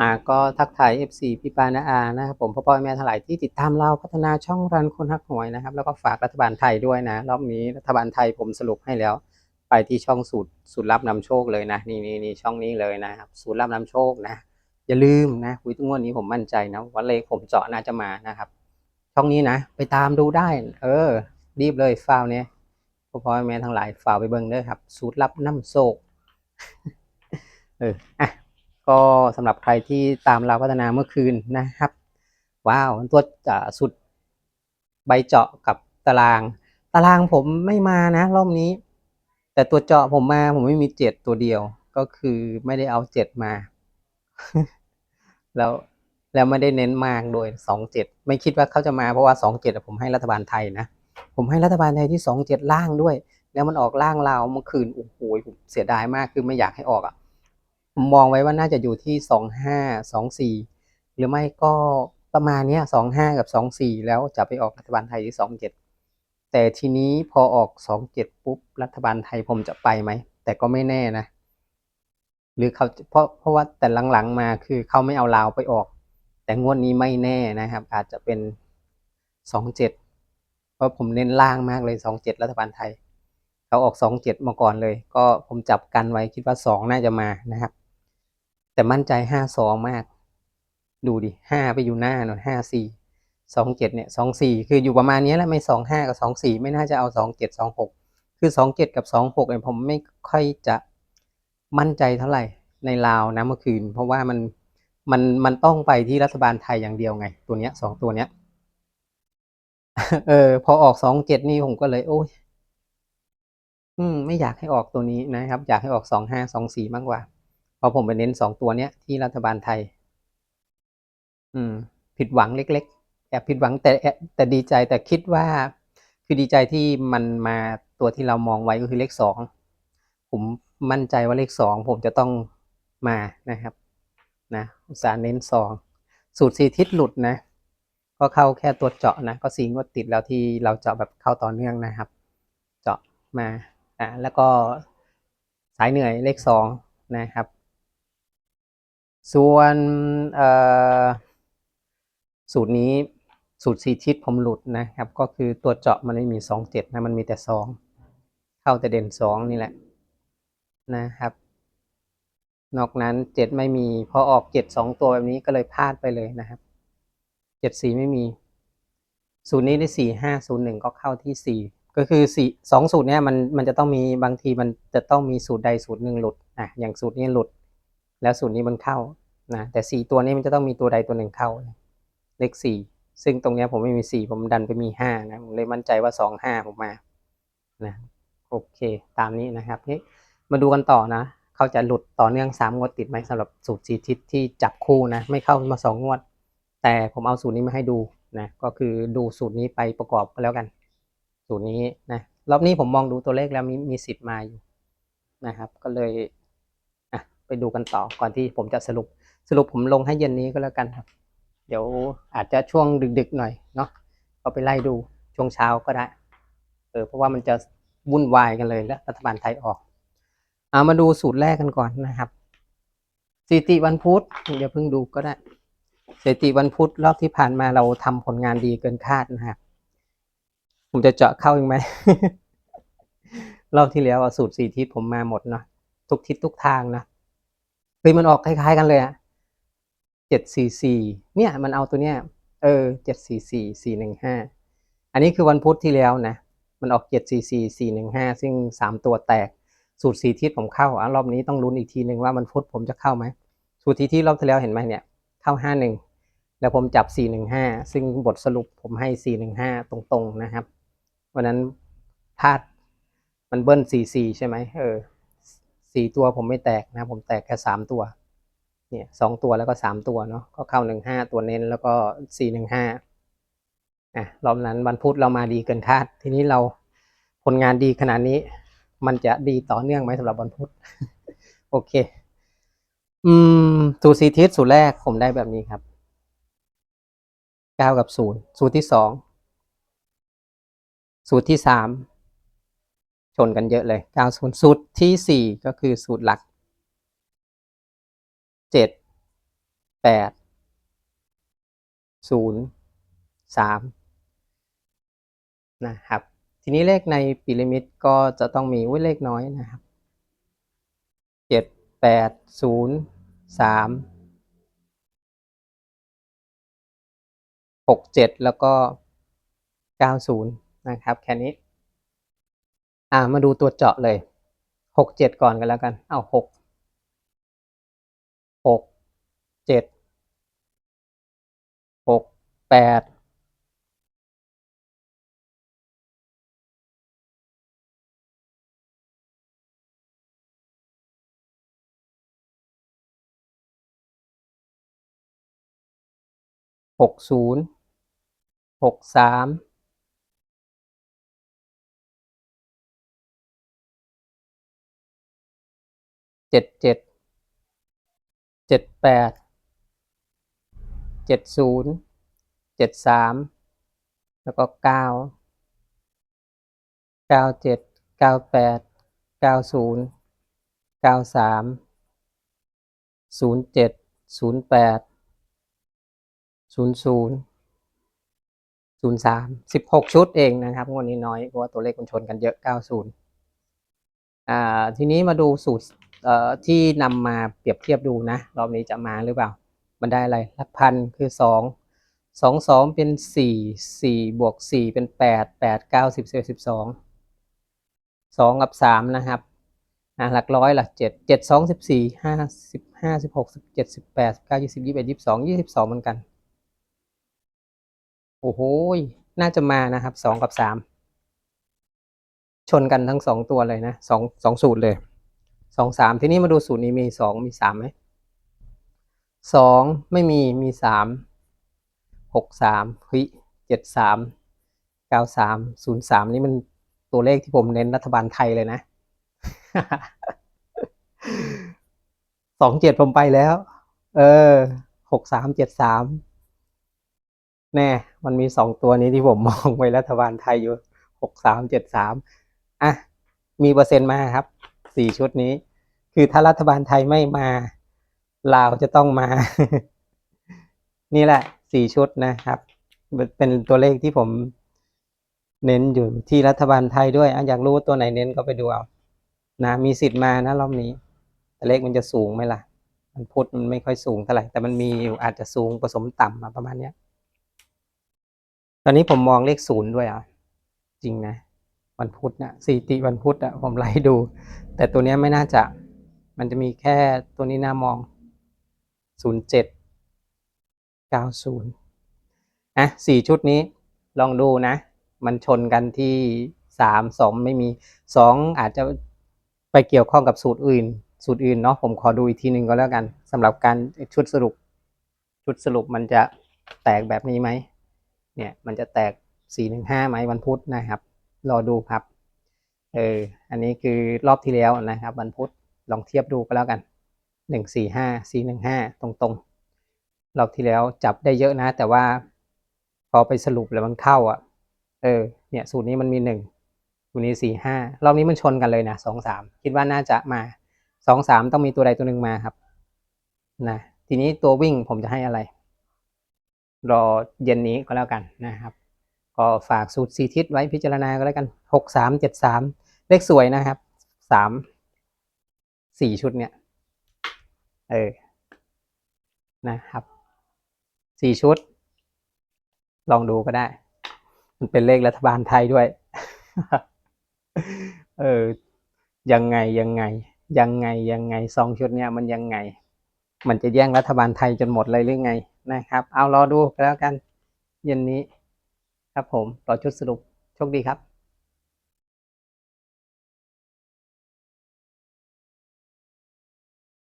อ่าก็ทักทาย FC พี่ปานาอานะครับผมพ่อพ่อแม่ทั้งหลายที่ติดตามเราพัฒนาช่องรันคนฮักหวยนะครับ แล้วก็ฝากรัฐบาลไทยด้วยนะ รอบนี้รัฐบาลไทยผมสรุปให้แล้ว ไปที่ช่องสูตรสูตรลับนำโชคเลยนะนี่นี่นี่ช่องนี้เลยนะครับสูตรลับนำโชคนะ อย่าลืมนะคุยทุกงวดนี้ผมมั่นใจนะว่าเลขผมเจาะน่าจะมานะครับ ช่องนี้นะ ไปตามดูได้ เออ รีบเลยฟาวเนี่ยพ่อพ่อแม่ทั้งหลายฝากไปเบิ่งเด้อครับ สูตรลับน้ำโชคเอออะ ก็สำหรับใครที่ตามเราพัฒนาเมื่อคืนนะครับ ว้าวตัวจะสุดใบเจาะกับตาราง ตารางผมไม่มานะรอบนี้ แต่ตัวเจาะผมมาผมไม่มีเจ็ดตัวเดียว ก็คือไม่ได้เอาเจ็ดมา แล้วแล้วไม่ได้เน้นมากโดยสองเจ็ดไม่คิดว่าเขาจะมาเพราะว่าสองเจ็ดผมให้รัฐบาลไทยนะผมให้รัฐบาลไทยที่สองเจ็ดล่างด้วย แล้วมันออกล่างเราเมื่อคืนโอ้โหผมเสียดายมากคือไม่อยากให้ออกอะ มมองไว้ว่าน่าจะอยู่ที่สองห้าสองสี่หรือไม่ก็ประมาณนี้สองห้ากับสองสี่แล้วจะไปออกรัฐบาลไทยที่สองเจ็ดแต่ทีนี้พอออกสองเจ็ดปุ๊บรัฐบาลไทยผมจะไปไหม แต่ก็ไม่แน่นะ หรือเขาเพราะเพราะว่าแต่หลังๆมาคือเขาไม่เอาลาวไปออก แต่งวดนี้ไม่แน่นะครับ อาจจะเป็นสองเจ็ดเพราะผมเน้นล่างมากเลยสองเจ็ดรัฐบาลไทยเขาออกสองเจ็ดมาก่อนเลย ก็ผมจับกันไว้คิดว่าสองน่าจะมานะครับ แต่มั่นใจห้าสองมาก ดูดิห้าไปอยู่หน้าหน่อยห้าสี่สองเจ็ดเนี่ยสองสี่คืออยู่ประมาณนี้แหละไม่สองห้ากับสองสี่ไม่น่าจะเอาสองเจ็ดสองหกคือสองเจ็ดกับสองหกเนี่ยผมไม่ค่อยจะมั่นใจเท่าไหร่ในลาวนะเมื่อคืน เพราะว่ามันมันมันต้องไปที่รัฐบาลไทยอย่างเดียวไง ตัวเนี้ยสองตัวเนี้ยเออ พอออกสองเจ็ดนี่ผมก็เลย โอ้ยอืม ไม่อยากให้ออกตัวนี้นะครับ อยากให้ออกสองห้าสองสี่มากกว่า พราะผมไปเน้นสองตัวเนี้ยที่รัฐบาลไทย อืม ผิดหวังเล็ก ๆ แอบผิดหวังแต่แต่ดีใจแต่คิดว่า คือดีใจที่มันมาตัวที่เรามองไว้ก็คือเลขสองผมมั่นใจว่าเลขสองผมจะต้องมานะครับ นะอุตสาห์เน้นสองสูตรสี่ทิศหลุดนะ ก็เข้าแค่ตัวเจาะนะ ก็สีงวดติดแล้วที่เราเจาะแบบเข้าต่อเนื่องนะครับ เจาะมาอ่าแล้วก็สายเหนื่อยเลขสองนะครับ ส่วนสูตรนี้สูตรสี่ทิศผมหลุดนะครับ ก็คือตัวเจาะมันไม่มีสองเจ็ดนะมันมีแต่สองเข้าแต่เด่นสองนี่แหละนะครับ นอกนั้นเจ็ดไม่มีพอออกเจ็ดสองตัวแบบนี้ก็เลยพลาดไปเลยนะครับเจ็ดสี่ไม่มี สูตรนี้ได้สี่ห้าศูนย์หนึ่งก็เข้าที่สี่ก็คือสี่สองสูตรเนี้ยมันมันจะต้องมีบางทีมันจะต้องมีสูตรใดสูตรหนึ่งหลุดอะอย่างสูตรนี้หลุด แล้วสูตรนี้มันเข้านะแต่สี่ตัวนี้มันจะต้องมีตัวใดตัวหนึ่งเข้า เลขสี่ซึ่งตรงนี้ผมไม่มีสี่ผมดันไปมีห้านะผมเลยมั่นใจว่าสองห้าผมมานะโอเค ตามนี้นะครับนี่มาดูกันต่อนะเขาจะหลุดต่อเนื่องสามงวดติดไหมสำหรับสูตรสีทิศที่จับคู่นะไม่เข้ามาสองงวด แต่ผมเอาสูตรนี้มาให้ดูนะก็คือดูสูตรนี้ไปประกอบก็แล้วกัน สูตรนี้นะรอบนี้ผมมองดูตัวเลขแล้วมีมีสิทธิ์มาอยู่นะครับ ก็เลย ไปดูกันต่อก่อนที่ผมจะสรุปสรุปผมลงให้เย็นนี้ก็แล้วกันครับ เดี๋ยวอาจจะช่วงดึกๆหน่อยเนาะก็ไปไล่ดูช่วงเช้าก็ได้เออเพราะว่ามันจะวุ่นวายกันเลยแล้วรัฐบาลไทยออกเอามาดูสูตรแรกกันก่อนนะครับสถิติวันพุธเดี๋ยวเพิ่งดูก็ได้สถิติวันพุธรอบที่ผ่านมาเราทำผลงานดีเกินคาดนะครับผมจะเจาะเข้าอีกไหมรอบที่แล้วอะสูตรสี่ทิศผมมาหมดเนาะทุกทิศทุกทางนะ เฮ้ยมันออกคล้ายๆกันเลยอะเจ็ดสี่สี่เนี่ย มันเอาตัวเนี้ย เออเจ็ดสี่สี่สี่หนึ่งห้าอันนี้คือวันพุธที่แล้วนะ มันออกเจ็ดสี่สี่สี่หนึ่งห้าซึ่งสามตัวแตก สูตรสี่ทิศผมเข้าอะรอบนี้ต้องลุ้นอีกทีหนึ่งว่ามันพุธผมจะเข้าไหม สูตรที่ที่รอบที่แล้วเห็นไหมเนี่ย เข้าห้าหนึ่งแล้วผมจับสี่หนึ่งห้าซึ่งบทสรุปผมให้สี่หนึ่งห้าตรงๆ นะครับ วันนั้นพลาด มันเบิ้ลสี่สี่ใช่ไหมเออ สี่ตัวผมไม่แตกนะ ผมแตกแค่สามตัว เนี่ยสองตัวแล้วก็สามตัวเนาะ ก็เข้าหนึ่งห้าตัวเน้นแล้วก็สี่หนึ่งห้าอะรอบนั้นวันพุธเรามาดีเกินคาด ทีนี้เราผลงานดีขนาดนี้ มันจะดีต่อเนื่องไหมสำหรับวันพุธ โอเค อืมสูตรสีทิศสูตรแรกผมได้แบบนี้ครับเก้ากับศูนย์สูตรที่สองสูตรที่สาม นกันเยอะเลยเก้าศูนย์สูตรที่สี่ก็คือสูตรหลักเจ็ดแปดศูนะครับ ทีนี้เลขในพีระมิดก็จะต้องมีเลขน้อยนะครับเจ็ดแปดศูนย์สามหกเจ็ดแล้วก็เก้าศูนย์นะครับ แค่นี้ อ่ามาดูตัวเจาะเลยหกเจ็ดก่อนกันแล้วกันเอาหกหกเจ็ดหกแปดหกศูนย์หกสาม เจ็ดเจ็ดเจ็ดแปดเจ็ดศูนย์เจ็ดสามแล้วก็เก้าเก้าเจ็ดเก้าแปดเก้าศูนย์เก้าสามศูนย์เจ็ดศูนย์แปดศูนย์ศูนย์ศูนย์สามสิบหกชุดเองนะครับงวดนี้น้อยเพราะว่าตัวเลขมันชนกันเยอะเก้าศูนย์อ่าทีนี้มาดูสูตร ที่นำมาเปรียบเทียบดูนะ รอบนี้จะมาหรือเปล่า มันได้อะไรหลักพันคือสองสองสองเป็นสี่สี่บวกสี่เป็นแปดแปดเก้าสิบสิบสิบสองสองกับสามนะครับอะหลักร้อยหลักเจ็ดเจ็ดสองสิบสี่ห้าสิบห้าสิบหกสิบเจ็ดสิบแปดสิบเก้ายี่สิบยี่สิบเอ็ดยี่สิบสองยี่สิบสองเหมือนกัน โอ้โหยน่าจะมานะครับสองกับสามชนกันทั้งสองตัวเลยนะสองสองสูตรเลย สองสามทีนี้มาดูสูตรนี้มีสองมีสามไหมสองไม่มีมีสามหกสามเฮ้ยเจ็ดสามเก้าสามศูนย์สามนี่มันตัวเลขที่ผมเน้นรัฐบาลไทยเลยนะสองเจ็ดผมไปแล้ว เออหกสามเจ็ดสามแน่ มันมีสองตัวนี้ที่ผมมองไว้รัฐบาลไทยอยู่หกสามเจ็ดสามอะ มีเปอร์เซ็นต์มาครับ สี่ชุดนี้ คือถ้ารัฐบาลไทยไม่มาลาวจะต้องมา นี่แหละสี่ชุดนะครับ เป็นตัวเลขที่ผมเน้นอยู่ที่รัฐบาลไทยด้วยอยากรู้ตัวไหนเน้นก็ไปดูเอานะมีสิทธิ์มานะรอบนี้แต่เลขมันจะสูงไหมล่ะ มันพุทธมันไม่ค่อยสูงเท่าไหร่แต่มันมีอยู่อาจจะสูงผสมต่ำมาประมาณเนี้ย ตอนนี้ผมมองเลขศูนย์ด้วยอะ จริงนะ วันพุธนะสถิติวันพุธอะผมไล่ดู แต่ตัวนี้ไม่น่าจะมันจะมีแค่ตัวนี้น่ามองศูนย์เจ็ดเก้าศูนย์อะสี่ชุดนี้ลองดูนะ มันชนกันที่สามสองไม่มีสองอาจจะไปเกี่ยวข้องกับสูตรอื่น สูตรอื่นเนาะผมขอดูอีกทีหนึ่งก็แล้วกันสำหรับการชุดสรุป ชุดสรุปมันจะแตกแบบนี้ไหมเนี่ยมันจะแตกสี่หนึ่งห้าไหมวันพุธนะครับ รอดูครับเอออันนี้คือรอบที่แล้วนะครับ วันพุธลองเทียบดูก็แล้วกันหนึ่งสี่ห้าสี่หนึ่งห้าตรงๆ รอบที่แล้วจับได้เยอะนะ แต่ว่าพอไปสรุปแล้วมันเข้าอะ เออ เนี่ย สูตรนี้มันมีหนึ่งสูตรนี้สี่ห้ารอบนี้มันชนกันเลยนะสองสามคิดว่าน่าจะมาสองสามต้องมีตัวใดตัวหนึ่งมาครับนะทีนี้ตัววิ่งผมจะให้อะไร รอเย็นนี้ก็แล้วกันนะครับ ก็ฝากสูตรสีทิศไว้พิจารณาก็แล้วกันหกสามเจ็ดสามเลขสวยนะครับสามสี่ชุดเนี่ย เออ นะครับสี่ชุด ลองดูก็ได้ มันเป็นเลขรัฐบาลไทยด้วย เออ ยังไงยังไง ยังไงยังไงสองชุดเนี่ยมันยังไง มันจะแย่งรัฐบาลไทยจนหมดเลยหรือไงนะครับ เอารอดูแล้วกัน เย็นนี้ ครับผมรอชุดสรุปโชคดีครับ